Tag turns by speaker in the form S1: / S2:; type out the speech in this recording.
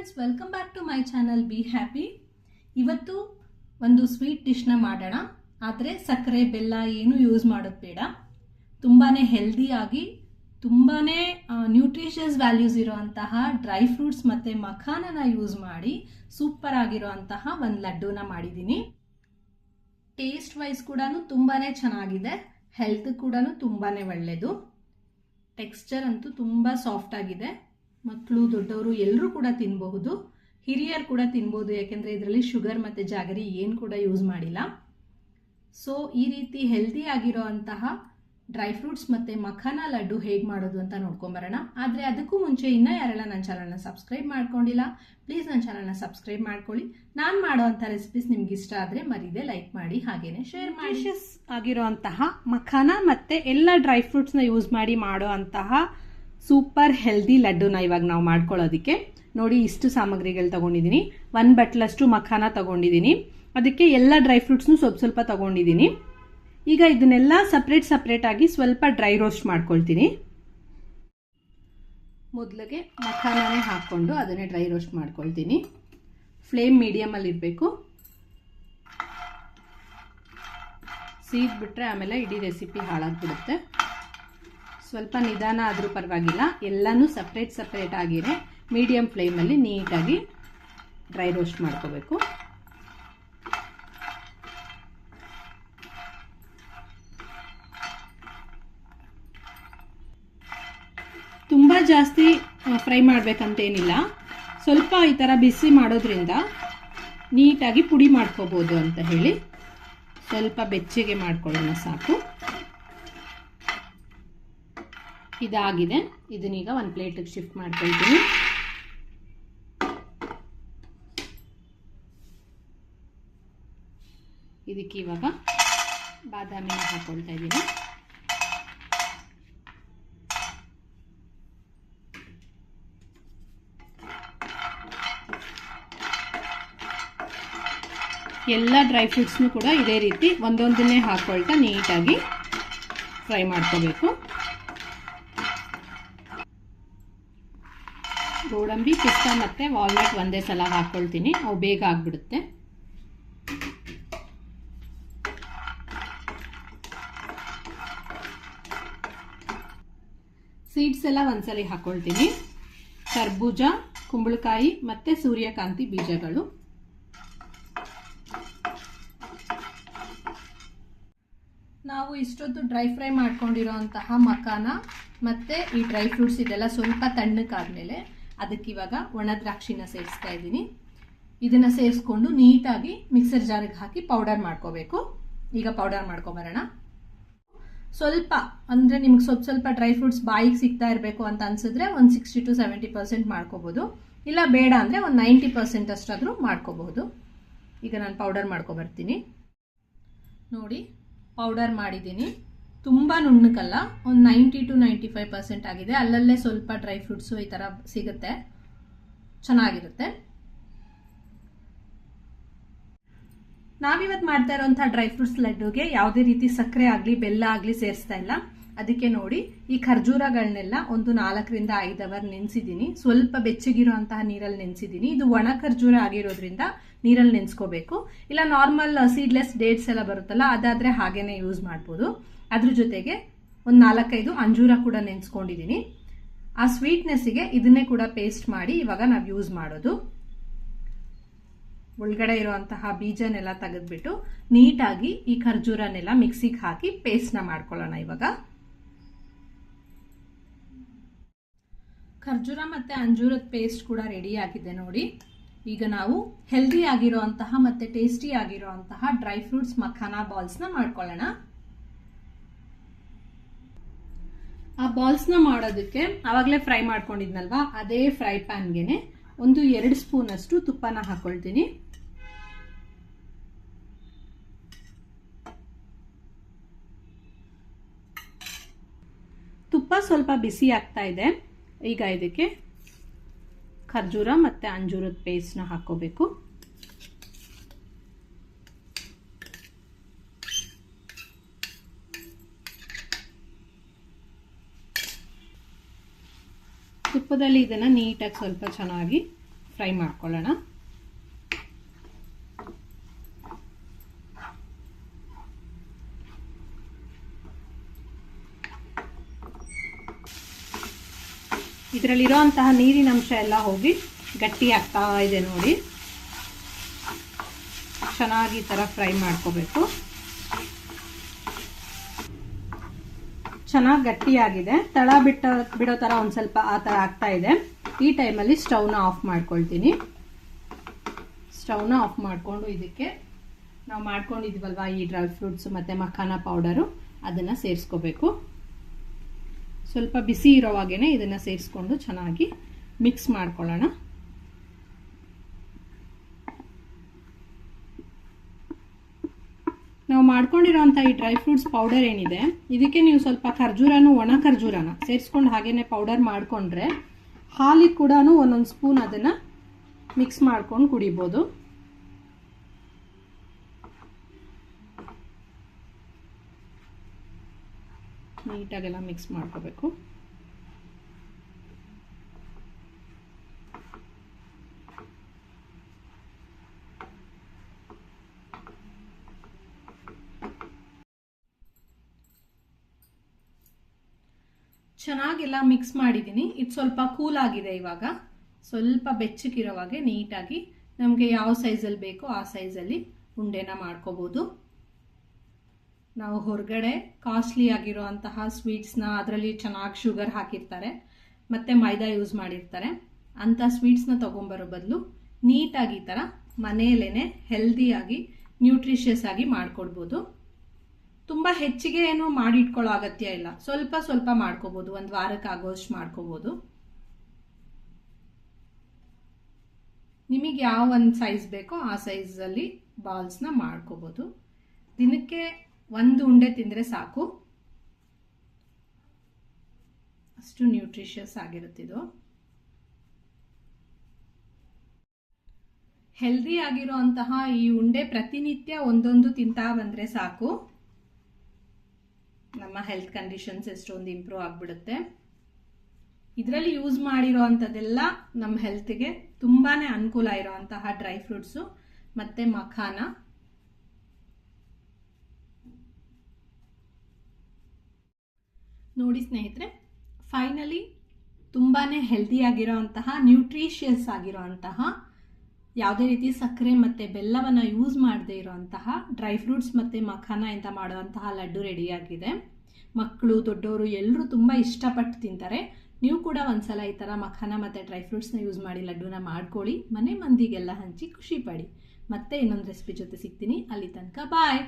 S1: Friends welcome back to my channel be happy ಇವತ್ತು ಒಂದು sweet ಡಿಶ್ನ ಮಾಡೋಣ. ಆದರೆ ಸಕ್ಕರೆ, ಬೆಲ್ಲ ಏನು ಯೂಸ್ ಮಾಡೋದು ಬೇಡ. ತುಂಬಾ ಹೆಲ್ದಿಯಾಗಿ ತುಂಬಾ ನ್ಯೂಟ್ರಿಷಿಯಸ್ ವ್ಯಾಲ್ಯೂಸ್ ಇರುವಂತಹ ಡ್ರೈ ಫ್ರೂಟ್ಸ್ ಮತ್ತು ಮಖಾನನ ಯೂಸ್ ಮಾಡಿ ಸೂಪರ್ ಆಗಿರುವಂತಹ ಒಂದು ಲಡ್ಡೂನ ಮಾಡಿದ್ದೀನಿ ಟೇಸ್ಟ್ ವೈಸ್ ಕೂಡ ತುಂಬಾ ಚೆನ್ನಾಗಿದೆ. ಹೆಲ್ತ್ ಕೂಡ ತುಂಬಾ ಒಳ್ಳೆಯದು ಟೆಕ್ಸ್ಚರ್ ಅಂತೂ ತುಂಬ ಸಾಫ್ಟ್ ಆಗಿದೆ. ಮಕ್ಕಳು, ದೊಡ್ಡವರು ಎಲ್ಲರೂ ಕೂಡ ತಿನ್ನಬಹುದು ಹಿರಿಯರು ಕೂಡ ತಿನ್ಬೋದು, ಯಾಕೆಂದರೆ ಇದರಲ್ಲಿ ಶುಗರ್ ಮತ್ತು ಜಾಗರಿ ಏನು ಕೂಡ ಯೂಸ್ ಮಾಡಿಲ್ಲ. ಸೊ ಈ ರೀತಿ ಹೆಲ್ದಿ ಆಗಿರೋ ಅಂತಹ ಡ್ರೈ ಫ್ರೂಟ್ಸ್ ಮತ್ತು ಮಖಾನ ಲಡ್ಡು ಹೇಗೆ ಮಾಡೋದು ಅಂತ ನೋಡ್ಕೊಂಬರೋಣ. ಆದರೆ ಅದಕ್ಕೂ ಮುಂಚೆ ಇನ್ನೂ ಯಾರೆಲ್ಲ ನನ್ನ ಚಾನಲ್ನ ಸಬ್ಸ್ಕ್ರೈಬ್ ಮಾಡ್ಕೊಂಡಿಲ್ಲ ಪ್ಲೀಸ್ ನನ್ನ ಚಾನಲ್ನ ಸಬ್ಸ್ಕ್ರೈಬ್ ಮಾಡ್ಕೊಳ್ಳಿ. ನಾನು ಮಾಡೋವಂಥ ರೆಸಿಪೀಸ್ ನಿಮ್ಗೆ ಇಷ್ಟ ಆದರೆ ಮರಿದೆ ಲೈಕ್ ಮಾಡಿ, ಹಾಗೇನೆ ಶೇರ್ ಮಾಡಿ. ಆಗಿರೋಂತಹ ಮಖಾನ ಮತ್ತು ಎಲ್ಲ ಡ್ರೈ ಫ್ರೂಟ್ಸ್ನ ಯೂಸ್ ಮಾಡಿ ಮಾಡೋ ಅಂತಹ ಸೂಪರ್ ಹೆಲ್ದಿ ಲಡ್ಡುನ ಇವಾಗ ನಾವು ಮಾಡ್ಕೊಳ್ಳೋದಕ್ಕೆ. ನೋಡಿ, ಇಷ್ಟು ಸಾಮಗ್ರಿಗಳು ತಗೊಂಡಿದ್ದೀನಿ. ಒನ್ ಬಟ್ಲಷ್ಟು ಮಖಾನ ತಗೊಂಡಿದ್ದೀನಿ. ಅದಕ್ಕೆ ಎಲ್ಲ ಡ್ರೈ ಫ್ರೂಟ್ಸ್ನು ಸ್ವಲ್ಪ ಸ್ವಲ್ಪ ತಗೊಂಡಿದ್ದೀನಿ. ಈಗ ಇದನ್ನೆಲ್ಲ ಸಪ್ರೇಟ್ ಸಪ್ರೇಟಾಗಿ ಸ್ವಲ್ಪ ಡ್ರೈ ರೋಸ್ಟ್ ಮಾಡ್ಕೊಳ್ತೀನಿ. ಮೊದಲಿಗೆ ಮಖಾನನೇ ಹಾಕ್ಕೊಂಡು ಅದನ್ನೇ ಡ್ರೈ ರೋಸ್ಟ್ ಮಾಡ್ಕೊಳ್ತೀನಿ. ಫ್ಲೇಮ್ ಮೀಡಿಯಮಲ್ಲಿ ಇರಬೇಕು. ಸೀದ್ಬಿಟ್ರೆ ಆಮೇಲೆ ಇಡೀ ರೆಸಿಪಿ ಹಾಳಾಗ್ಬಿಡುತ್ತೆ. ಸ್ವಲ್ಪ ನಿಧಾನ ಆದರೂ ಪರವಾಗಿಲ್ಲ. ಎಲ್ಲನೂ ಸಪ್ರೇಟ್ ಸಪ್ರೇಟ್ ಆಗಿರೇ ಮೀಡಿಯಮ್ ಫ್ಲೇಮಲ್ಲಿ ನೀಟಾಗಿ ಡ್ರೈ ರೋಸ್ಟ್ ಮಾಡ್ಕೋಬೇಕು. ತುಂಬ ಜಾಸ್ತಿ ಫ್ರೈ ಮಾಡಬೇಕಂತೇನಿಲ್ಲ. ಸ್ವಲ್ಪ ಈ ಥರ ಬಿಸಿ ಮಾಡೋದ್ರಿಂದ ನೀಟಾಗಿ ಪುಡಿ ಮಾಡ್ಕೋಬೋದು ಅಂತ ಹೇಳಿ ಸ್ವಲ್ಪ ಬೆಚ್ಚಗೆ ಮಾಡ್ಕೊಳ್ಳೋಣ ಸಾಕು. ಇದಾಗಿದೆ. ಇದನ್ನೀಗ ಒಂದು ಪ್ಲೇಟಿಗೆ ಶಿಫ್ಟ್ ಮಾಡ್ಕೊಳ್ತೀನಿ. ಇದಕ್ಕೆ ಇವಾಗ ಬಾದಾಮಿನ ಹಾಕೊಳ್ತಾ ಇದ್ದೀನಿ. ಎಲ್ಲ ಡ್ರೈ ಫ್ರೂಟ್ಸ್ನು ಕೂಡ ಇದೇ ರೀತಿ ಒಂದೊಂದನ್ನೇ ಹಾಕ್ಕೊಳ್ತಾ ನೀಟಾಗಿ ಫ್ರೈ ಮಾಡ್ಕೋಬೇಕು. ಗೋಡಂಬಿ, ಪಿಸ್ತಾ ಮತ್ತು ವಾಲ್ನಟ್ ಒಂದೇ ಸಲ ಹಾಕ್ಕೊಳ್ತೀನಿ ಅವು ಬೇಗ ಆಗಿಬಿಡುತ್ತೆ. ಸೀಡ್ಸ್ ಎಲ್ಲ ಒಂದ್ಸಲಿ ಹಾಕ್ಕೊಳ್ತೀನಿ ಕರ್ಬೂಜ, ಕುಂಬಳಕಾಯಿ ಮತ್ತು ಸೂರ್ಯಕಾಂತಿ ಬೀಜಗಳು. ನಾವು ಇಷ್ಟೊತ್ತು ಡ್ರೈ ಫ್ರೈ ಮಾಡ್ಕೊಂಡಿರೋಂತಹ ಮಕಾನ ಮತ್ತು ಈ ಡ್ರೈ ಫ್ರೂಟ್ಸ್ ಇದೆಲ್ಲ ಸ್ವಲ್ಪ ತಣ್ಣಕ್ಕಾದ್ಮೇಲೆ ಅದಕ್ಕೆ ಇವಾಗ ಒಣ ದ್ರಾಕ್ಷಿನ ಸೇರಿಸ್ತಾ ಇದ್ದೀನಿ. ಇದನ್ನು ಸೇರಿಸ್ಕೊಂಡು ನೀಟಾಗಿ ಮಿಕ್ಸರ್ ಜಾರಿಗೆ ಹಾಕಿ ಪೌಡರ್ ಮಾಡ್ಕೋಬೇಕು. ಈಗ ಪೌಡರ್ ಮಾಡ್ಕೊಬರೋಣ. ಸ್ವಲ್ಪ, ಅಂದರೆ ನಿಮ್ಗೆ ಸ್ವಲ್ಪ ಸ್ವಲ್ಪ ಡ್ರೈ ಫ್ರೂಟ್ಸ್ ಬಾಯಿಗೆ ಸಿಗ್ತಾ ಇರಬೇಕು ಅಂತ ಅನ್ಸಿದ್ರೆ ಒಂದು ಸಿಕ್ಸ್ಟಿ ಟು ಸೆವೆಂಟಿ ಪರ್ಸೆಂಟ್ ಮಾಡ್ಕೋಬೋದು. ಇಲ್ಲ ಬೇಡ ಅಂದರೆ ಒಂದು ನೈಂಟಿ ಪರ್ಸೆಂಟ್ ಅಷ್ಟಾದರೂ ಮಾಡ್ಕೋಬಹುದು ಈಗ ನಾನು ಪೌಡರ್ ಮಾಡ್ಕೊಬರ್ತೀನಿ. ನೋಡಿ ಪೌಡರ್ ಮಾಡಿದ್ದೀನಿ. ತುಂಬ ನುಣ್ಣಕ್ಕಲ್ಲ ಒಂದು ninety two ninety five percent ಆಗಿದೆ. ಅಲ್ಲಲ್ಲೇ ಸ್ವಲ್ಪ ಡ್ರೈ ಫ್ರೂಟ್ಸು ಈ ಥರ ಸಿಗುತ್ತೆ. ಚೆನ್ನಾಗಿರುತ್ತೆ. ನಾವಿವತ್ತು ಮಾಡ್ತಾ ಇರೋಂಥ ಡ್ರೈ ಫ್ರೂಟ್ಸ್ ಲಡ್ಡುಗೆ ಯಾವುದೇ ರೀತಿ ಸಕ್ಕರೆ ಆಗಲಿ, ಬೆಲ್ಲ ಆಗಲಿ ಸೇರಿಸ್ತಾ ಇಲ್ಲ. ಅದಕ್ಕೆ ನೋಡಿ, ಈ ಖರ್ಜೂರಗಳನ್ನೆಲ್ಲ ಒಂದು ನಾಲ್ಕರಿಂದ ಐದು ಅವರ್ ನೆನೆಸಿದ್ದೀನಿ. ಸ್ವಲ್ಪ ಬೆಚ್ಚಗಿರುವಂತಹ ನೀರಲ್ಲಿ ನೆನೆಸಿದ್ದೀನಿ. ಇದು ಒಣ ಖರ್ಜೂರ ಆಗಿರೋದ್ರಿಂದ ನೀರಲ್ಲಿ ನೆನೆಸ್ಕೋಬೇಕು. ಇಲ್ಲ ನಾರ್ಮಲ್ ಸೀಡ್ಲೆಸ್ ಡೇಟ್ಸ್ ಎಲ್ಲ ಬರುತ್ತಲ್ಲ, ಅದಾದರೆ ಹಾಗೇನೆ ಯೂಸ್ ಮಾಡ್ಬೋದು. ಅದ್ರ ಜೊತೆಗೆ ಒಂದು ನಾಲ್ಕೈದು ಅಂಜೂರ ಕೂಡ ನೆನೆಸ್ಕೊಂಡಿದ್ದೀನಿ ಆ ಸ್ವೀಟ್ನೆಸ್ಸಿಗೆ ಇದನ್ನೇ ಕೂಡ ಪೇಸ್ಟ್ ಮಾಡಿ ಇವಾಗ ನಾವು ಯೂಸ್ ಮಾಡೋದು. ಒಳಗಡೆ ಇರುವಂತಹ ಬೀಜನೆಲ್ಲ ತೆಗೆದ್ಬಿಟ್ಟು ನೀಟಾಗಿ ಈ ಖರ್ಜೂರನೆಲ್ಲ ಮಿಕ್ಸಿಗೆ ಹಾಕಿ ಪೇಸ್ಟ್ನ ಮಾಡ್ಕೊಳ್ಳೋಣ ಇವಾಗ. ಖರ್ಜೂರ ಮತ್ತು ಅಂಜೂರದ ಪೇಸ್ಟ್ ಕೂಡ ರೆಡಿ ಆಗಿದೆ ನೋಡಿ. ಈಗ ನಾವು ಹೆಲ್ದಿ ಆಗಿರೋಂತಹ ಮತ್ತು ಟೇಸ್ಟಿ ಆಗಿರೋಂತಹ ಡ್ರೈ ಫ್ರೂಟ್ಸ್ ಮಖಾನ ಬಾಲ್ಸ್ನ ಮಾಡ್ಕೊಳ್ಳೋಣ. ಆ ಬಾಲ್ಸ್ನ ಮಾಡೋದಕ್ಕೆ ಆವಾಗಲೇ ಫ್ರೈ ಮಾಡ್ಕೊಂಡಿದ್ನಲ್ವಾ? ಅದೇ ಫ್ರೈ ಪ್ಯಾನ್ಗೆನೆ ಒಂದು ಎರಡು ಸ್ಪೂನ್ ಅಷ್ಟು ತುಪ್ಪನ ಹಾಕ್ಕೊಳ್ತೀನಿ ತುಪ್ಪ ಸ್ವಲ್ಪ ಬಿಸಿ ಆಗ್ತಾ ಇದೆ. ಈಗ ಇದಕ್ಕೆ ಖರ್ಜೂರ ಮತ್ತು ಅಂಜೂರದ ಪೇಸ್ಟ್ನ ಹಾಕ್ಕೋಬೇಕು ತುಪ್ಪದಲ್ಲಿ ಇದನ್ನು ನೀಟಾಗಿ ಸ್ವಲ್ಪ ಚೆನ್ನಾಗಿ ಫ್ರೈ ಮಾಡ್ಕೊಳ್ಳೋಣ. ಇದರಲ್ಲಿರೋಂತಹ ನೀರಿನ ಅಂಶ ಎಲ್ಲ ಹೋಗಿ ಗಟ್ಟಿ ಆಗ್ತಾ ಇದೆ ನೋಡಿ. ಚೆನ್ನಾಗಿ ಈ ಥರ ಫ್ರೈ ಮಾಡ್ಕೋಬೇಕು. ಚೆನ್ನಾಗಿ ಗಟ್ಟಿಯಾಗಿದೆ. ತಳ ಬಿಟ್ಟ, ಬಿಡೋ ಥರ ಒಂದು ಸ್ವಲ್ಪ ಆ ಥರ ಆಗ್ತಾ ಇದೆ. ಈ ಟೈಮಲ್ಲಿ ಸ್ಟವ್ನ ಆಫ್ ಮಾಡ್ಕೊಳ್ತೀನಿ. ಸ್ಟವ್ನ ಆಫ್ ಮಾಡಿಕೊಂಡು ಇದಕ್ಕೆ ನಾವು ಮಾಡ್ಕೊಂಡಿದ್ವಲ್ವಾ ಈ ಡ್ರೈ ಫ್ರೂಟ್ಸ್ ಮತ್ತು ಮಖಾನ ಪೌಡರು ಅದನ್ನು ಸೇರಿಸ್ಕೋಬೇಕು. ಸ್ವಲ್ಪ ಬಿಸಿ ಇರೋವಾಗೇನೆ ಇದನ್ನು ಸೇರಿಸ್ಕೊಂಡು ಚೆನ್ನಾಗಿ ಮಿಕ್ಸ್ ಮಾಡ್ಕೊಳ್ಳೋಣ. ಮಾಡ್ಕೊಂಡಿರೋಂಥ ಈ ಡ್ರೈ ಫ್ರೂಟ್ಸ್ ಪೌಡರ್ ಏನಿದೆ, ಇದಕ್ಕೆ ನೀವು ಸ್ವಲ್ಪ ಖರ್ಜೂರನೂ ಒಣ ಖರ್ಜೂರನ ಸೇರಿಸ್ಕೊಂಡು ಹಾಗೇನೆ ಪೌಡರ್ ಮಾಡಿಕೊಂಡ್ರೆ ಹಾಲಿಗೆ ಕೂಡ ಒಂದೊಂದು ಸ್ಪೂನ್ ಅದನ್ನು ಮಿಕ್ಸ್ ಮಾಡ್ಕೊಂಡು ಕುಡಿಬೋದು. ನೀಟಾಗೆಲ್ಲ ಮಿಕ್ಸ್ ಮಾಡ್ಕೋಬೇಕು. ಚೆನ್ನಾಗೆಲ್ಲ ಮಿಕ್ಸ್ ಮಾಡಿದ್ದೀನಿ. ಇದು ಸ್ವಲ್ಪ ಕೂಲ್ ಆಗಿದೆ ಇವಾಗ. ಸ್ವಲ್ಪ ಬೆಚ್ಚಗಿರೋವಾಗೆ ನೀಟಾಗಿ ನಮಗೆ ಯಾವ ಸೈಜಲ್ಲಿ ಬೇಕೋ ಆ ಸೈಜಲ್ಲಿ ಉಂಡೆನ ಮಾಡ್ಕೋಬೋದು. ನಾವು ಹೊರಗಡೆ ಕಾಸ್ಟ್ಲಿ ಆಗಿರೋ ಅಂತಹ ಸ್ವೀಟ್ಸ್ನ ಅದರಲ್ಲಿ ಚೆನ್ನಾಗಿ ಶುಗರ್ ಹಾಕಿರ್ತಾರೆ. ಮತ್ತು ಮೈದಾ ಯೂಸ್ ಮಾಡಿರ್ತಾರೆ. ಅಂಥ ಸ್ವೀಟ್ಸ್ನ ತೊಗೊಂಬರೋ ಬದಲು ನೀಟಾಗಿ ಈ ಥರ ಮನೆಯಲ್ಲೇ ಹೆಲ್ದಿಯಾಗಿ ನ್ಯೂಟ್ರಿಷಿಯಸ್ ಆಗಿ ಮಾಡಿಕೊಡ್ಬೋದು. ತುಂಬ ಹೆಚ್ಚಿಗೆ ಏನು ಮಾಡಿಟ್ಕೊಳ್ಳೋ ಅಗತ್ಯ ಇಲ್ಲ. ಸ್ವಲ್ಪ ಸ್ವಲ್ಪ ಮಾಡ್ಕೋಬೋದು. ಒಂದು ವಾರಕ್ಕೆ ಆಗೋಷ್ಟು ಮಾಡ್ಕೋಬೋದು. ನಿಮಗೆ ಯಾವ ಒಂದು ಸೈಜ್ ಬೇಕೋ ಆ ಸೈಜಲ್ಲಿ ಬಾಲ್ಸ್ನ ಮಾಡ್ಕೋಬೋದು. ದಿನಕ್ಕೆ ಒಂದು ಉಂಡೆ ತಿಂದರೆ ಸಾಕು. ಅಷ್ಟು ನ್ಯೂಟ್ರಿಷಿಯಸ್ ಆಗಿರುತ್ತಿದ್ದು ಹೆಲ್ದಿ ಆಗಿರೋ ಅಂತಹ ಈ ಉಂಡೆ ಪ್ರತಿನಿತ್ಯ ಒಂದೊಂದು ತಿಂತಾ ಬಂದರೆ ಸಾಕು. ನಮ್ಮ ಹೆಲ್ತ್ ಕಂಡೀಷನ್ಸ್ ಎಷ್ಟೊಂದು ಇಂಪ್ರೂವ್ ಆಗಿಬಿಡುತ್ತೆ. ಇದರಲ್ಲಿ ಯೂಸ್ ಮಾಡಿರೋ ಅಂಥದ್ದೆಲ್ಲ ನಮ್ಮ ಹೆಲ್ತ್ಗೆ ತುಂಬಾ ಅನುಕೂಲ ಇರೋವಂತಹ ಡ್ರೈ ಫ್ರೂಟ್ಸು ಮತ್ತು ಮಖಾನ. ನೋಡಿ ಸ್ನೇಹಿತರೆ ಫೈನಲಿ ತುಂಬಾ ಹೆಲ್ದಿಯಾಗಿರೋ ಅಂತಹ ನ್ಯೂಟ್ರಿಷಿಯಸ್ ಆಗಿರೋ ಅಂತಹ ಯಾವುದೇ ರೀತಿ ಸಕ್ಕರೆ ಮತ್ತು ಬೆಲ್ಲವನ್ನು ಯೂಸ್ ಮಾಡದೇ ಇರೋಂತಹ ಡ್ರೈ ಫ್ರೂಟ್ಸ್ ಮತ್ತು ಮಖಾನ ಅಂತ ಮಾಡುವಂತಹ ಲಡ್ಡು ರೆಡಿಯಾಗಿದೆ ಮಕ್ಕಳು ದೊಡ್ಡವರು ಎಲ್ಲರೂ ತುಂಬ ಇಷ್ಟಪಟ್ಟು ತಿಂತಾರೆ. ನೀವು ಕೂಡ ಒಂದ್ಸಲ ಈ ಥರ ಮಖಾನ ಮತ್ತು ಡ್ರೈ ಫ್ರೂಟ್ಸ್ನ ಯೂಸ್ ಮಾಡಿ ಲಡ್ಡುನ ಮಾಡ್ಕೊಳ್ಳಿ. ಮನೆ ಮಂದಿಗೆಲ್ಲ ಹಂಚಿ ಖುಷಿಪಡಿ ಮತ್ತೆ ಇನ್ನೊಂದು ರೆಸಿಪಿ ಜೊತೆ ಸಿಗ್ತೀನಿ. ಅಲ್ಲಿ ತನಕ ಬಾಯ್